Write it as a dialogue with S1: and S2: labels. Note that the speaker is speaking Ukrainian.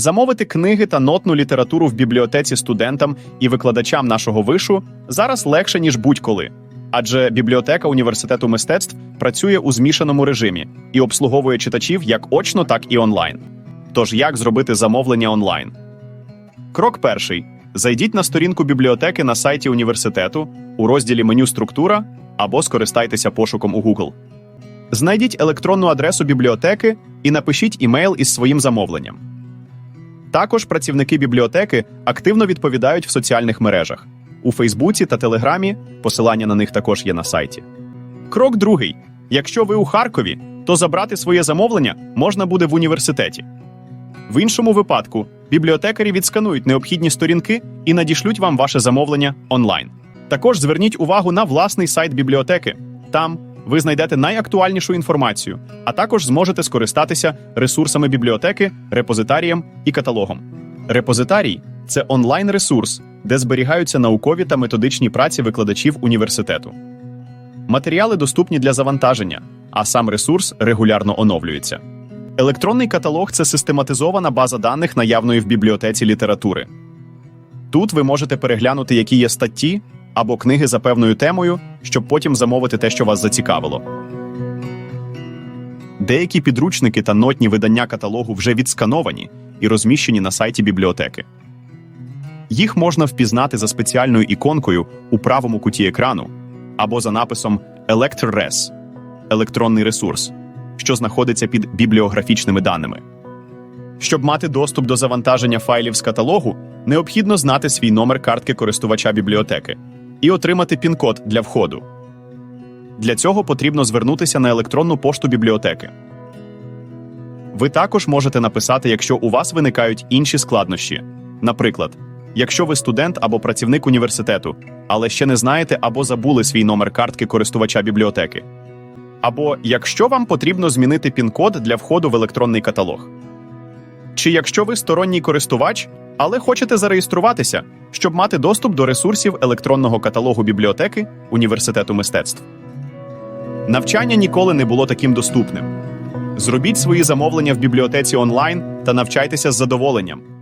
S1: Замовити книги та нотну літературу в бібліотеці студентам і викладачам нашого вишу зараз легше, ніж будь-коли. Адже бібліотека університету мистецтв працює у змішаному режимі і обслуговує читачів як очно, так і онлайн. Тож як зробити замовлення онлайн? Крок перший: зайдіть на сторінку бібліотеки на сайті університету у розділі меню Структура або скористайтеся пошуком у Google. Знайдіть електронну адресу бібліотеки і напишіть імейл із своїм замовленням. Також працівники бібліотеки активно відповідають в соціальних мережах у Фейсбуці та Телеграмі. Посилання на них також є на сайті. Крок другий: якщо ви у Харкові, то забрати своє замовлення можна буде в університеті. В іншому випадку бібліотекарі відсканують необхідні сторінки і надішлють вам ваше замовлення онлайн. Також зверніть увагу на власний сайт бібліотеки. Там ви знайдете найактуальнішу інформацію, а також зможете скористатися ресурсами бібліотеки, репозитарієм і каталогом. Репозитарій це онлайн-ресурс, де зберігаються наукові та методичні праці викладачів університету. Матеріали доступні для завантаження, а сам ресурс регулярно оновлюється. Електронний каталог це систематизована база даних наявної в бібліотеці літератури. Тут ви можете переглянути, які є статті або книги за певною темою, щоб потім замовити те, що вас зацікавило. Деякі підручники та нотні видання каталогу вже відскановані і розміщені на сайті бібліотеки. Їх можна впізнати за спеціальною іконкою у правому куті екрану або за написом ElectrRes – електронний ресурс, що знаходиться під бібліографічними даними. Щоб мати доступ до завантаження файлів з каталогу, необхідно знати свій номер картки користувача бібліотеки і отримати пін-код для входу. Для цього потрібно звернутися на електронну пошту бібліотеки. Ви також можете написати, якщо у вас виникають інші складнощі. Наприклад, якщо ви студент або працівник університету, але ще не знаєте або забули свій номер картки користувача бібліотеки. Або якщо вам потрібно змінити пін-код для входу в електронний каталог. Чи якщо ви сторонній користувач, але хочете зареєструватися, щоб мати доступ до ресурсів електронного каталогу бібліотеки університету мистецтв. Навчання ніколи не було таким доступним. Зробіть свої замовлення в бібліотеці онлайн та навчайтеся з задоволенням.